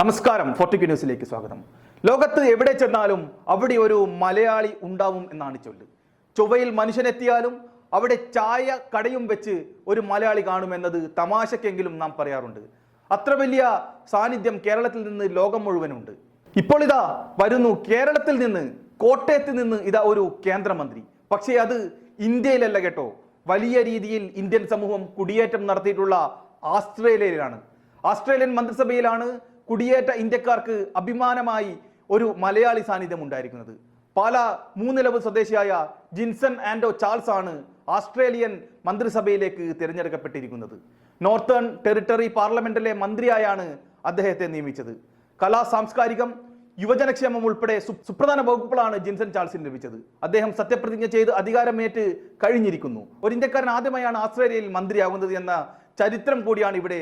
നമസ്കാരം ഫോർട്ടിക് ന്യൂസിലേക്ക് സ്വാഗതം. ലോകത്ത് എവിടെ ചെന്നാലും അവിടെ ഒരു മലയാളി ഉണ്ടാവും എന്നാണ് ചൊല്ല്. ചൊവ്വയിൽ മനുഷ്യനെത്തിയാലും അവിടെ ചായ കടയും വെച്ച് ഒരു മലയാളി കാണുമെന്നത് തമാശക്കെങ്കിലും നാം പറയാറുണ്ട്. അത്ര വലിയ സാന്നിധ്യം കേരളത്തിൽ നിന്ന് ലോകം മുഴുവനുണ്ട്. ഇപ്പോൾ ഇതാ വരുന്നു കേരളത്തിൽ നിന്ന് കോട്ടയത്ത് നിന്ന് ഇതാ ഒരു കേന്ദ്രമന്ത്രി. പക്ഷേ അത് ഇന്ത്യയിലല്ല കേട്ടോ. വലിയ രീതിയിൽ ഇന്ത്യൻ സമൂഹം കുടിയേറ്റം നടത്തിയിട്ടുള്ള ആസ്ട്രേലിയയിലാണ്. ആസ്ട്രേലിയൻ മന്ത്രിസഭയിലാണ് കുടിയേറ്റ ഇന്ത്യക്കാർക്ക് അഭിമാനമായി ഒരു മലയാളി സാന്നിധ്യം ഉണ്ടായിരിക്കുന്നത്. പാല മൂന്നിലവ് സ്വദേശിയായ ജിൻസൺ ആൻഡോ ചാൾസ് ആണ് ഓസ്ട്രേലിയൻ മന്ത്രിസഭയിലേക്ക് തിരഞ്ഞെടുക്കപ്പെട്ടിരിക്കുന്നത്. നോർത്തേൺ ടെറിട്ടറി പാർലമെന്റിലെ മന്ത്രിയായാണ് അദ്ദേഹത്തെ നിയമിച്ചത്. കലാ സാംസ്കാരികം യുവജനക്ഷേമം ഉൾപ്പെടെ സുപ്രധാന വകുപ്പുകളാണ് ജിൻസൺ ചാൾസിന് ലഭിച്ചത്. അദ്ദേഹം സത്യപ്രതിജ്ഞ ചെയ്ത് അധികാരമേറ്റ് കഴിഞ്ഞിരിക്കുന്നു. ഒരു ഇന്ത്യക്കാരൻ ആദ്യമായാണ് ആസ്ട്രേലിയയിൽ മന്ത്രിയാകുന്നത് എന്ന ചരിത്രം കൂടിയാണ് ഇവിടെ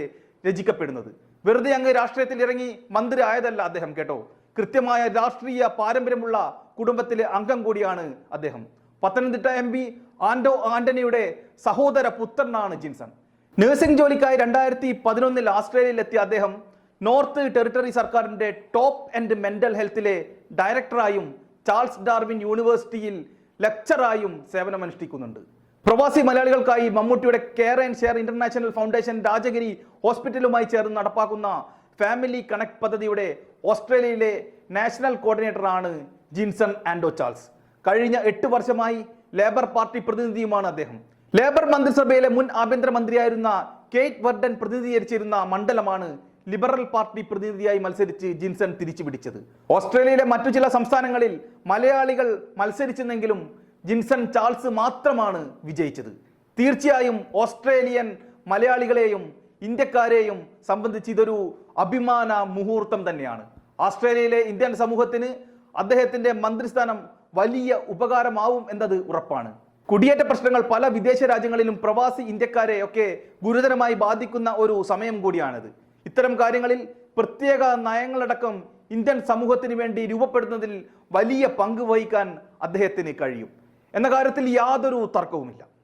രചിക്കപ്പെടുന്നത്. വെറുതെ അങ്ങ് രാഷ്ട്രീയത്തിൽ ഇറങ്ങി മന്ത്രി ആയതല്ല അദ്ദേഹം കേട്ടോ. കൃത്യമായ രാഷ്ട്രീയ പാരമ്പര്യമുള്ള കുടുംബത്തിലെ അംഗം കൂടിയാണ് അദ്ദേഹം. പത്തനംതിട്ട എം പി ആൻഡോ ആന്റണിയുടെ സഹോദര പുത്രനാണ് ജിൻസൺ. നഴ്സിംഗ് ജോലിക്കായി രണ്ടായിരത്തി പതിനൊന്നിൽ ആസ്ട്രേലിയയിൽ എത്തിയ അദ്ദേഹം നോർത്ത് ടെറിട്ടറി സർക്കാരിന്റെ ടോപ്പ് ആൻഡ് മെന്റൽ ഹെൽത്തിലെ ഡയറക്ടറായും ചാൾസ് ഡാർവിൻ യൂണിവേഴ്സിറ്റിയിൽ ലെക്ചറായും സേവനമനുഷ്ഠിക്കുന്നുണ്ട്. പ്രവാസി മലയാളികൾക്കായി മമ്മൂട്ടിയുടെ Care and Share International Foundation Rajagiri ഹോസ്പിറ്റലുമായി ചേർന്ന് നടപ്പാക്കുന്ന ഫാമിലി കണക്ട് പദ്ധതിയുടെ ഓസ്ട്രേലിയയിലെ നാഷണൽ കോർഡിനേറ്ററാണ് ജിൻസൺ ആൻഡോ ചാൾസ്. കഴിഞ്ഞ എട്ട് വർഷമായി ലേബർ പാർട്ടി പ്രതിനിധിയുമാണ് അദ്ദേഹം. ലേബർ മന്ത്രിസഭയിലെ മുൻ ആഭ്യന്തരമന്ത്രിയായിരുന്ന കേറ്റ് വർഡൻ പ്രതിനിധീകരിച്ചിരുന്ന മണ്ഡലമാണ് ലിബറൽ പാർട്ടി പ്രതിനിധിയായി മത്സരിച്ച് ജിൻസൺ തിരിച്ചു പിടിച്ചത് ഓസ്ട്രേലിയയിലെ മറ്റു ചില സംസ്ഥാനങ്ങളിൽ മലയാളികൾ മത്സരിച്ചെന്നെങ്കിലും ജിൻസൺ ചാൾസ് മാത്രമാണ് വിജയിച്ചത്. തീർച്ചയായും ഓസ്ട്രേലിയൻ മലയാളികളെയും ഇന്ത്യക്കാരെയും സംബന്ധിച്ച് ഇതൊരു അഭിമാന മുഹൂർത്തം തന്നെയാണ്. ഓസ്ട്രേലിയയിലെ ഇന്ത്യൻ സമൂഹത്തിന് അദ്ദേഹത്തിന്റെ മന്ത്രിസ്ഥാനം വലിയ ഉപകാരമാവും എന്നത് ഉറപ്പാണ്. കുടിയേറ്റ പ്രശ്നങ്ങൾ പല വിദേശ രാജ്യങ്ങളിലും പ്രവാസി ഇന്ത്യക്കാരെ ഒക്കെ ഗുരുതരമായി ബാധിക്കുന്ന ഒരു സമയം കൂടിയാണിത്. ഇത്തരം കാര്യങ്ങളിൽ പ്രത്യേക നയങ്ങളടക്കം ഇന്ത്യൻ സമൂഹത്തിന് വേണ്ടി രൂപപ്പെടുന്നതിൽ വലിയ പങ്ക് വഹിക്കാൻ അദ്ദേഹത്തിന് കഴിയും. എന്ന കാര്യത്തിൽ യാതൊരു തർക്കവുമില്ല.